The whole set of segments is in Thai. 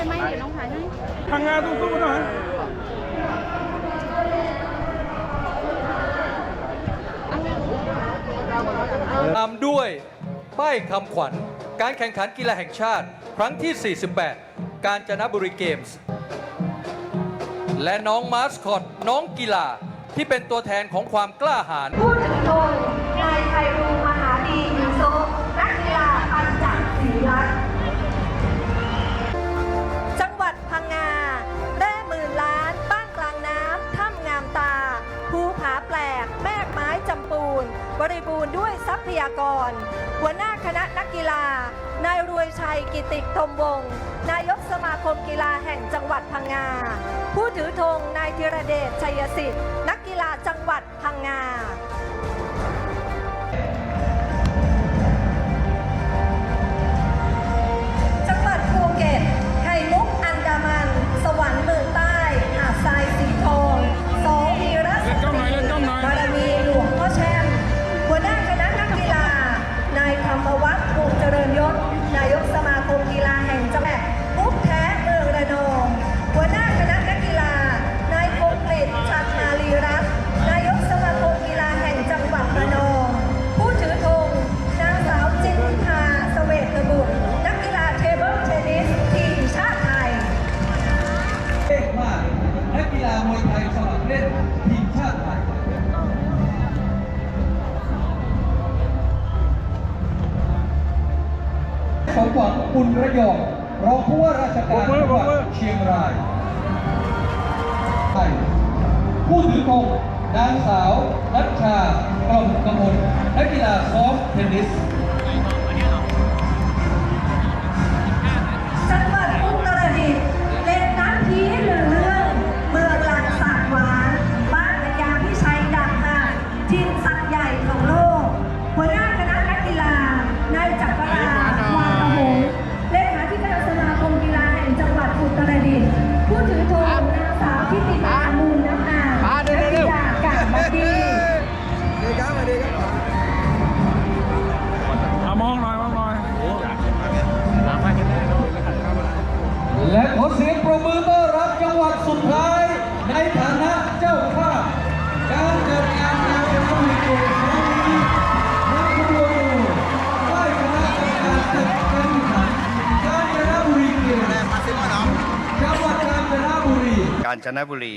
ไปไหมเดี๋ยวน้องถ่ายให้พังงาสู้ๆหน่อยตามด้วยป้ายคำขวัญ การแข่งขันกีฬาแห่งชาติ ครั้งที่ 48 การจนบุรีเกมส์ และน้องมาสคอต น้องกีฬาที่เป็นตัวแทนของความกล้าหาญผู้ถือธงนายไพรูมหาดียูโซนักกีฬาปัญจักรศรีรัตน์ แปลก แมกไม้จำปูน บริบูรณ์ด้วยทรัพยากร หัวหน้าคณะนักกีฬา นายรวยชัยกิติธมวงศ์นายกสมาคมกีฬาแห่งจังหวัดพังงา ผู้ถือธงนายธีรเดชชัยสิทธิ์ นักกีฬาจังหวัดพังงา มหวังบุญระยองรองผู้ว่าราชการจังหวัดเชียงรายไทยผู้ถือธงนางสาวนัชชากล่อมกมลนักกีฬาซอฟต์เทนนิสาญจนบุรี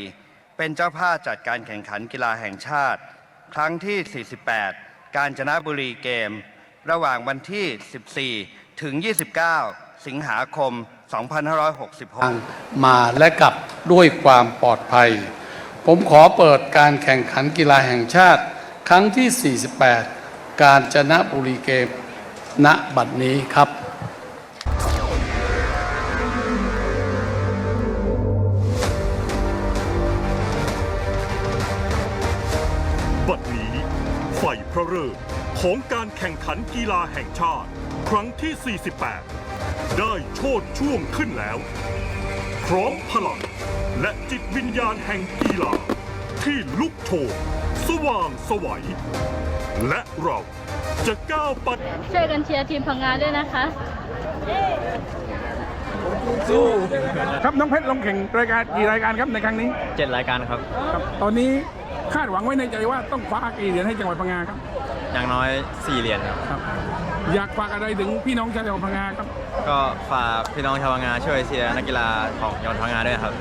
เป็นเจ้าภาพจัดการแข่งขันกีฬาแห่งชาติ ครั้งที่ 48 กาญจนบุรีเกม ระหว่างวันที่ 14 ถึง 29 สิงหาคม 2566 มาและกลับด้วยความปลอดภัย ผมขอเปิดการแข่งขันกีฬาแห่งชาติ ครั้งที่ 48 การจนบุรีเกม ณ บัดนี้ครับ ระฤกษ์ของการแข่งขันกีฬาแห่งชาติ ครั้งที่ 48 ได้โชดช่วงขึ้นแล้วพร้อมพลังและจิตวิญญาณแห่งกีฬา ที่ลุกโชนสว่างไสวัย และเราจะก้าวไปช่วยกันเชียร์ทีมพังงาด้วยนะคะครับน้องเพชรลงแข่งรายการกี่รายการครับในครั้งนี้ เจ็ดรายการครับครับ ตอนนี้คาดหวังไว้ในใจว่าต้องคว้ากี่เหรียญให้จังหวัดพังงาครับ อย่างน้อย 4 เหรียญครับ ครับ อยากฝากอะไรถึงพี่น้องชาวจังหวัดพังงาครับ ก็ฝากพี่น้องชาวพังงาช่วยเชียร์นักกีฬาของจังหวัดพังงาด้วยครับ